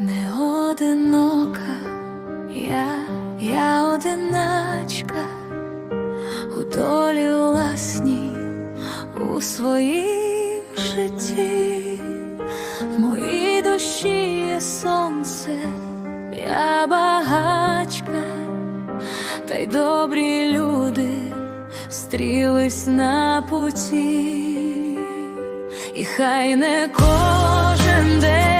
Не одинока, я, я одиначка у долі власній у своїм житті, в моїй душі є сонце, я багачка, та й добрі люди стрілись на путі, і хай не кожен день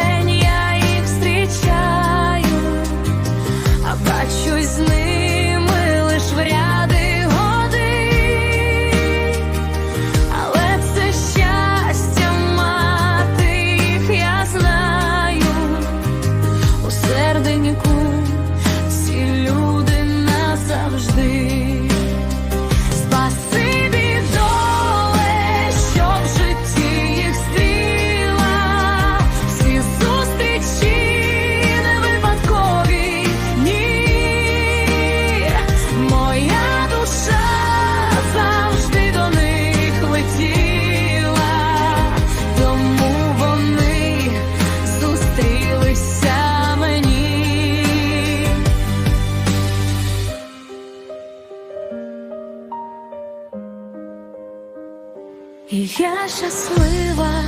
І я щаслива,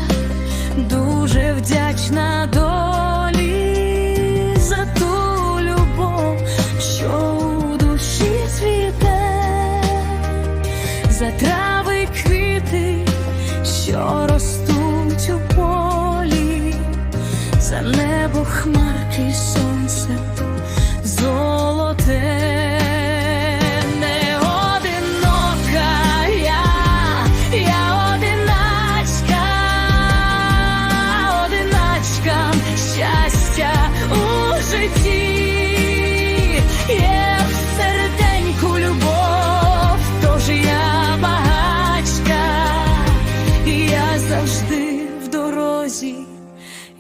дуже вдячна долі за ту любов, що у душі цвіте, за трави квіти, що ростуть у полі, за небо хмарки й житті, є в серденьку любов, тож я багачка, я завжди в дорозі,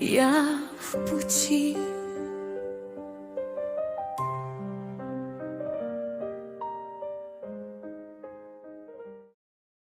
я в путі.